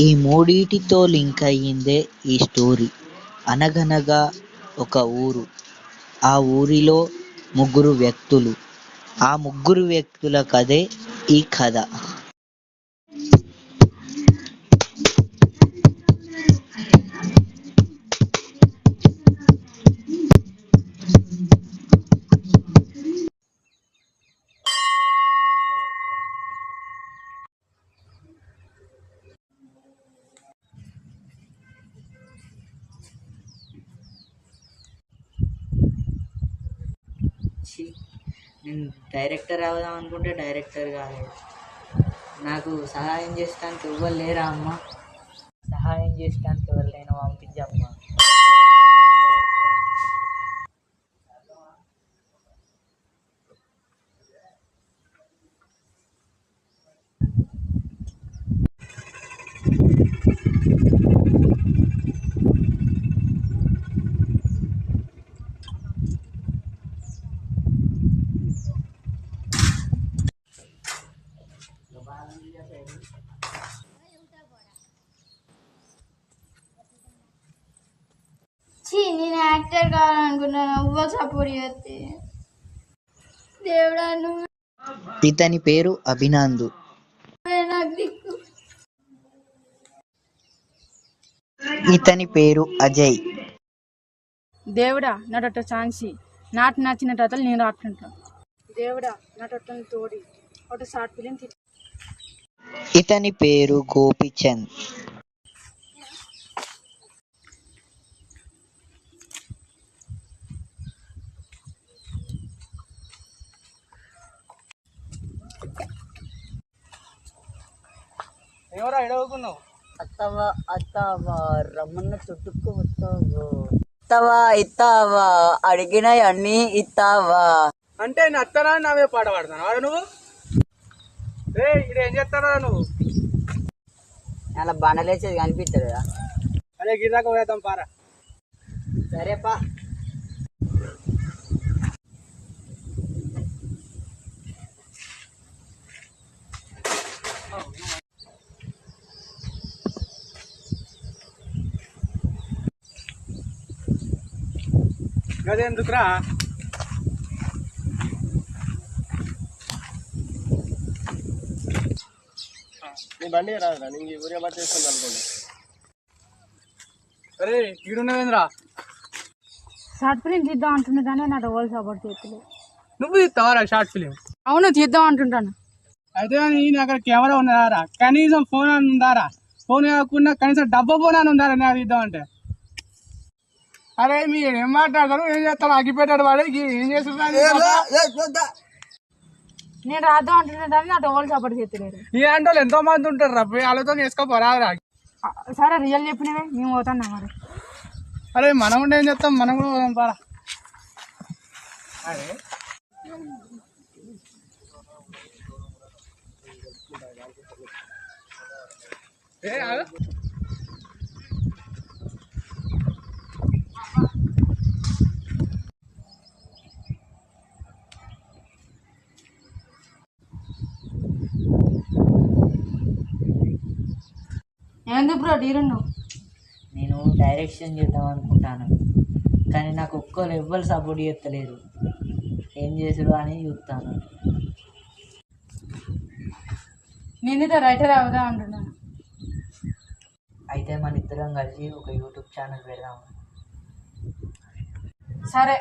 ఈ మూడిటితో లింక్ అయ్యిందే ఈ స్టోరీ. అనగనగా ఒక ఊరు. ఆ ఊరిలో ముగ్గురు వ్యక్తులు. ఆ ముగ్గురు వ్యక్తుల కథే ఈ కథ. ఛీ, నేను డైరెక్టర్ అవుదాం అనుకుంటే డైరెక్టర్ కాలేదు. నాకు సహాయం చేసడానికి ఎవరు లేరా అమ్మ? సహాయం చేసడానికి ఎవరు లేని పంపించమ్మా. నేను యాక్టర్ కావాలనుకున్నాను. ఎవ్వరు సపోర్ట్ చేస్తే. దేవుడా నువ్వే ఇతని పేరు అభినందు. ఇతని పేరు అజయ్. దేవుడా నాటొట్ట ఛాన్సి. నాటు నచ్చిన కథలు నేను రాస్తుంటా దేవుడా నాటొట్టని తోడి. ఒకటి షార్ట్ ఫిలిం తీ ఇతని పేరు గోపిచంద్. ఎవరా ఎడవకున్నావు అత్తవా అత్తవా రమ్మన్న చుట్టుకు వస్తావు. ఇత్తవా ఇత్తావా అడిగిన అన్ని ఇత్తావా. అంటే నత్తనా నావే పాట పాడుతున్నావు వాడు నువ్వు? రే ఇక్కడ ఏం చేస్తారా నువ్వు? అలా బండలేసేది కనిపిస్తుంది కదా అదే గిరిదాకా పోయేద్దాం పారా. సరేపా గదే బండి రాదురా నీకు ఊరే బట్టి చేసుకుంది అనుకోండి. అరే ఈడున్నవేంద్రా షార్ట్ ఫిలిం తీద్దాం అంటున్నా కానీ నాకు ఎవరు సపోర్ట్ చేయట్లేదు. నువ్వు తీస్తావారా షార్ట్ ఫిలిం? అవును తీద్దాం అంటుంటాను. అయితే నీ అక్కడ కెమెరా ఉన్నదారా? కనీసం ఫోన్ అని ఉందారా? ఫోన్ కాకుండా కనీసం డబ్బా ఫోన్ అని ఉందారా నేను తీద్దామంటే అరే మీరు ఏం మాట్లాడతారు? ఏం చేస్తారు? అగ్గిపెట్టాడు వాడు ఏం చేస్తున్నారు నేను రాద్దాం అంటున్నా కానీ నాకు ఎవరు సపోర్ట్ చేయట్లేదు ఈ అంటే వాళ్ళు ఎంతో మంది ఉంటారు రా పోయి వాళ్ళతో వేసుకోపోరారా ఆ, సరే రియల్ చెప్పినవే మేము పోతాన్నా మరి. అరే మనం కూడా ఏం చేస్తాం? మనం కూడా పోదాం పారా అరే ఏ బ్రో డీరున్ను నేను డైరెక్షన్ చేద్దాం అనుకుంటాను. కానీ నాకు ఒక్కరు ఎవ్వరు సపోర్ట్ చేస్తలేరు ఏం చేసుడు అని చూస్తాను. నేను రైటర్ అవుదాం అంటున్నాను అయితే మన ఇద్దరం కలిసి ఒక యూట్యూబ్ ఛానల్ పెడదాం. సరే.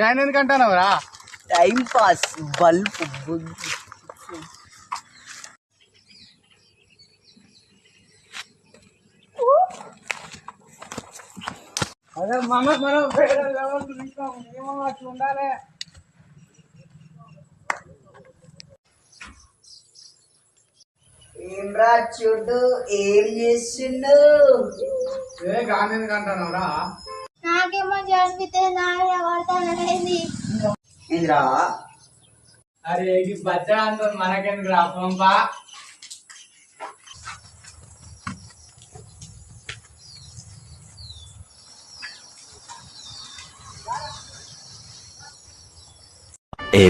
ఆయన ఎందుకంటావు రా? టైం పాస్ బల్బ్ అదే మన మనం వేరే లెవెల్ చూసాం ఏమో అట్లా ఉండాలి. ఏమ్రా చూడు ఏం చేస్తుండు? ఏ గాంధీ అరే ఈ బచ్చడాంతో మనకెందుకు రా పంపా? A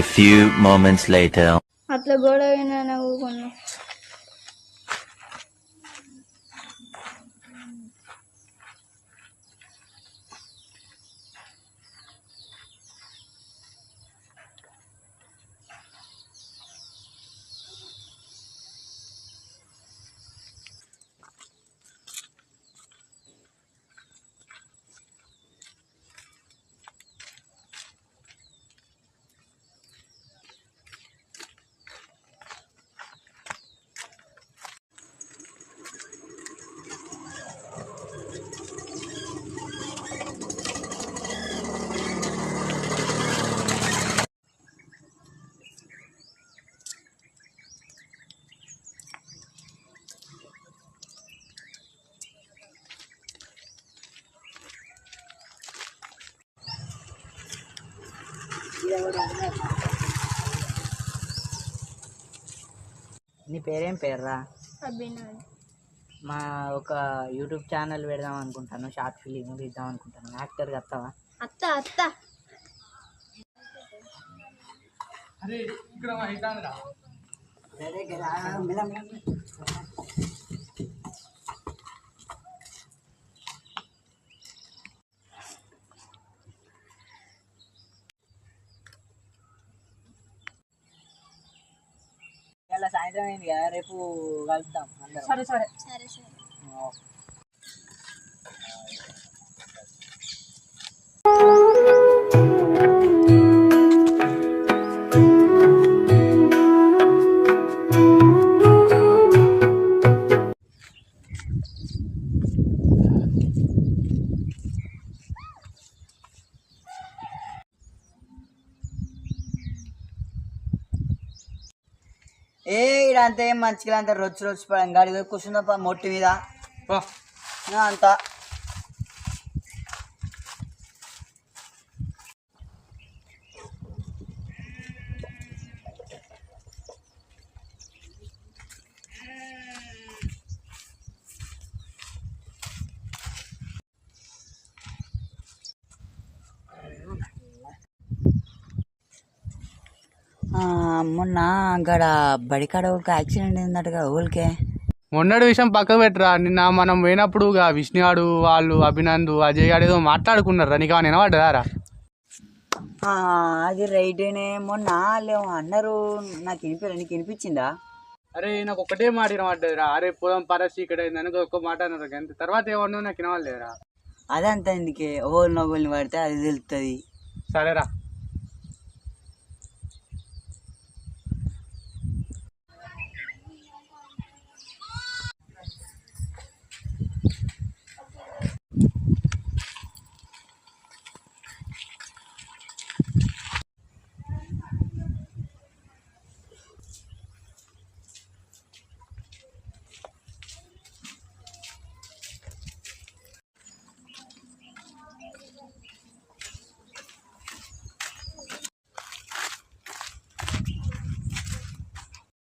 అట్లా గోడ అయినా నీ పేరేం పేర్రా? అభినవ్. మా ఒక యూట్యూబ్ ఛానల్ పెడదాం అనుకుంటాను షార్ట్ ఫిలిం తీద్దాం అనుకుంటాను. యాక్టర్గా వస్తావా అత్త అత్త. అరే ఇక్కడ సాయంత్రం అయింది కదా రేపు కలుద్దాం అందరం. సరే సరే. సరే సరే. ఏ ఇడంతా ఏం మంచిగా అంత రొచ్చు రొచ్చు పడం. గాడి కూర్చుందా మొట్టి మీద. అంత ఆ, మొన్న అక్కడ బడికాడ ఒక యాక్సిడెంట్ అయిందటగా ఊరికే. మొన్నటి విషయం పక్కకు పెట్టరా నిన్న మనం పోయినప్పుడు ఇక విష్ణుగాడు వాళ్ళు అభినంద్ అజయ్ గాడు ఏదో మాట్లాడుకున్నారు నీకు ఏమైనా వినబడ్డదారా? అది రైటేనే మొన్న వాళ్ళు అన్నారు నాకు వినిపించలే నీకు వినిపించిందా? అరే నాకు ఒకటే మాట వినబడ్డదిరా అరే పోదాం పరస్ ఇక్కడ అయిందని ఒక్క మాట అన్నారు అంతే తర్వాత ఏమన్నా నాకు వినవాలేదురా అదంతా ఎందుకే ఓళ్ళు నవ్వుల్ని పడితే అది తెలుస్తుంది సరేరా.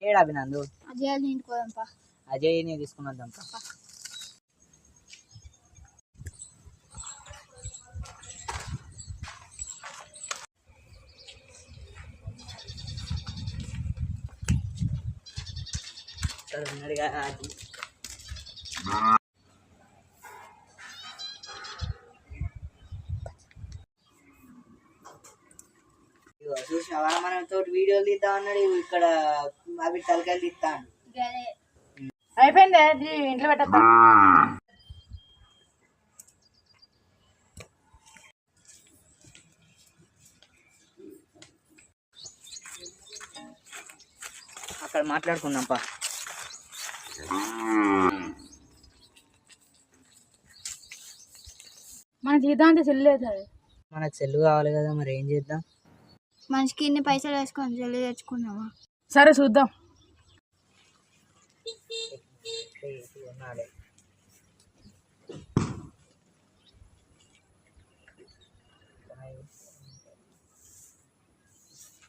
ఏడు అభినందు అజయ్ ఇంటికి పోదాంపా. అజయ్ని తీసుకుని వద్దాం పా. ఇక్కడ ఉన్నాడుగా చూసినావా? మనం తోటి వీడియోలు తీద్దాం అన్నాడు ఇక్కడ అవి తలకాయలు తీస్తాను అయిపోయింది? అది ఇంట్లో పెట్టద్దా అక్కడ మాట్లాడుకుందాం పా మన జీతం అంతా చెల్లేదు అది మనకు సెల్లు కావాలి కదా మరి ఏం చేద్దాం? మనిషికి ఇన్ని పైసలు వేసుకొని జల్లి తెచ్చుకున్నావా? సరే చూద్దాం.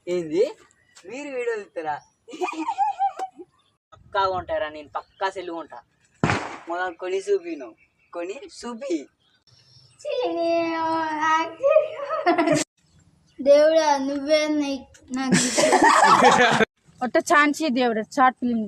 ఏంది? మీరు వీడియోలు ఇస్తారా పక్కా ఉంటారా నేను పక్కా సెల్లు ఉంటా. మొదలు కొని చూపిను కొని చూపి. దేవుడా నువ్వే నీ- నాకు. ఒట్ట ఛాన్సీ దేవుడా షార్ట్ ఫిలిం